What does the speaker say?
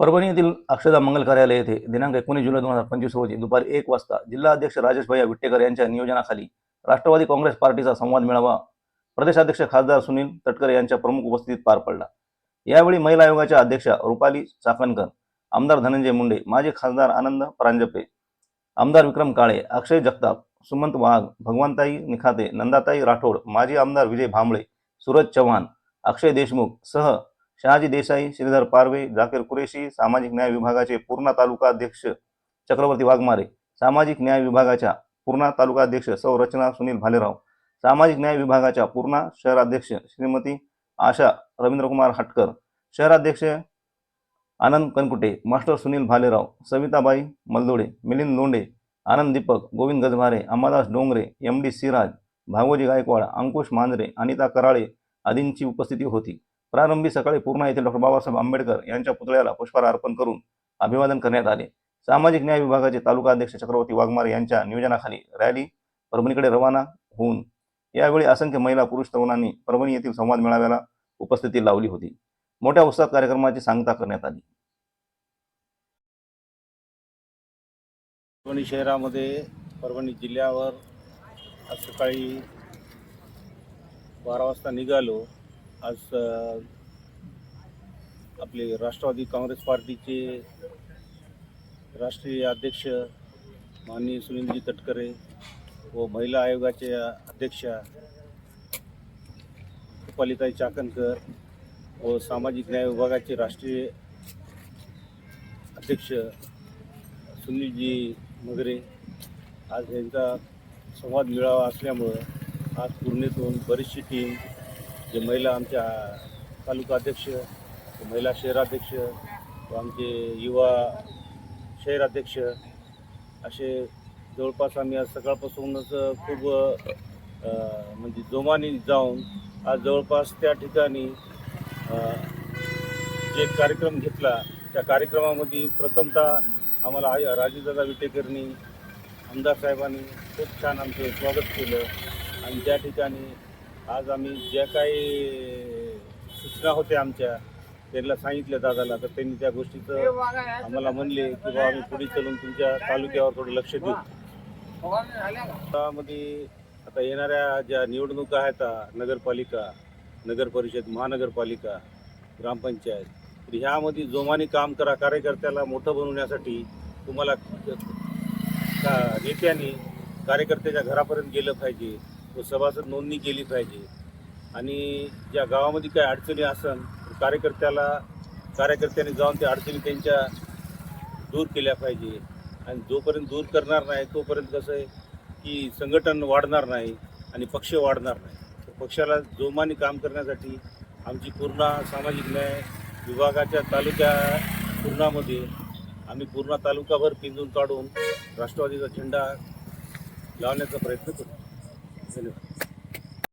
परभणी येथील अक्षदा मंगल कार्यालय येथे दिनांक एकोणीस जुलै दोन हजार पंचवीस रोजी दुपारी एक वाजता जिल्हा अध्यक्ष राजेश भैया विट्टेकर यांच्या नियोजनाखाली राष्ट्रवादी काँग्रेस पार्टीचा संवाद मेळावा प्रदेशाध्यक्ष खासदार सुनील तटकरे यांच्या प्रमुख उपस्थितीत पार पडला. यावेळी महिला आयोगाच्या अध्यक्षा रुपाली चाकणकर आमदार धनंजय मुंडे माजी खासदार आनंद परांजपे आमदार विक्रम काळे अक्षय जगताप सुमंत वाघ भगवंताई निखाते नंदाताई राठोड माजी आमदार विजय भांबळे सूरज चव्हाण अक्षय देशमुख सह शहाजी देसाई श्रीधर पारवे झाकीर कुरेशी सामाजिक न्याय विभागाचे पूर्णा तालुका अध्यक्ष चक्रवर्ती वाघमारे सामाजिक न्याय विभागाच्या पूर्णा तालुका अध्यक्ष संरचना सुनील भालेराव सामाजिक न्याय विभागाच्या पूर्णा शहराध्यक्ष श्रीमती आशा रवींद्रकुमार हटकर शहराध्यक्ष Anand Kankute master Sunil Bhalerao Savitabai Maldode Milind Londe Anand Deepak Govind Gajbhare Ambadas Dongre M D Siraj Bhagwaji Gaikwad Ankush Manjare Anita Karale आदींची उपस्थिती होती. प्रारंभी सकाळी पूर्णा येथील डॉक्टर बाबासाहेब आंबेडकर यांच्या पुतळ्याला पुष्पहार अर्पण करून अभिवादन करण्यात आले. सामाजिक न्याय विभागाचे तालुका अध्यक्ष चक्रवर्ती वाघमारे यांच्या नियोजनाखाली रॅली परभणीकडे रवाना होऊन यावेळी असंख्य महिला पुरुष तरुणांनी परभणी येथील संवाद मेळाव्याला उपस्थिती लावली होती. मोठ्या उत्साहात कार्यक्रमाची सांगता करण्यात आली. परभणी शहरामध्ये परभणी जिल्ह्यावर आज सकाळी बारा वाजता निघालो. आज आपले राष्ट्रवादी काँग्रेस पार्टीचे राष्ट्रीय अध्यक्ष माननीय सुनीलजी तटकरे व महिला आयोगाचे अध्यक्षा पालिताई चाकणकर व सामाजिक न्याय विभागाचे राष्ट्रीय अध्यक्ष सुनीलजी मगरे आज यांचा संवाद मिळावा असल्यामुळं आज पूर्णेतून बरीचशी टीम जे महिला आमच्या तालुका अध्यक्ष महिला शहराध्यक्ष व आमचे युवा शहराध्यक्ष असे जवळपास आम्ही आज सकाळपासूनच खूप म्हणजे जोमाने जाऊन आज जवळपास त्या ठिकाणी जे कार्यक्रम घेतला त्या कार्यक्रमामध्ये प्रथमतः आम्हाला आय राजूदादा विटेकरनी आमदार साहेबांनी खूप छान आमचं स्वागत केलं. आणि त्या ठिकाणी आज आम्ही ज्या काही सूचना होत्या आमच्या त्यांना सांगितलं दादाला तर त्यांनी त्या गोष्टीचं आम्हाला म्हणले की बाबा आम्ही पुढे चलून तुमच्या तालुक्यावर थोडं लक्ष देऊ. त्यामध्ये आता येणाऱ्या ज्या निवडणुका आहेत नगरपालिका नगर परिषद महानगरपालिका ग्रामपंचायत तर ह्यामध्ये जोमाने काम करा कार्यकर्त्याला मोठं बनवण्यासाठी तुम्हाला का नेत्यांनी कार्यकर्त्याच्या घरापर्यंत गेलं पाहिजे. सभासद नोंदणी केली पाहिजे. आणि ज्या गावामध्ये काही अडचणी असन तर कार्यकर्त्याला कार्यकर्त्यांनी जाऊन त्या अडचणी त्यांच्या दूर केल्या पाहिजे. आणि जोपर्यंत दूर करणार नाही तोपर्यंत कसं आहे की संघटन वाढणार नाही आणि पक्ष वाढणार नाही. तर पक्षाला जोमाने काम करण्यासाठी आमची पूर्ण सामाजिक न्याय विभागाच्या तालुक्या पूर्णामध्ये आम्ही पूर्ण तालुकाभर पिंजून काढून राष्ट्रवादीचा झेंडा लावण्याचा प्रयत्न करू. Hasta luego.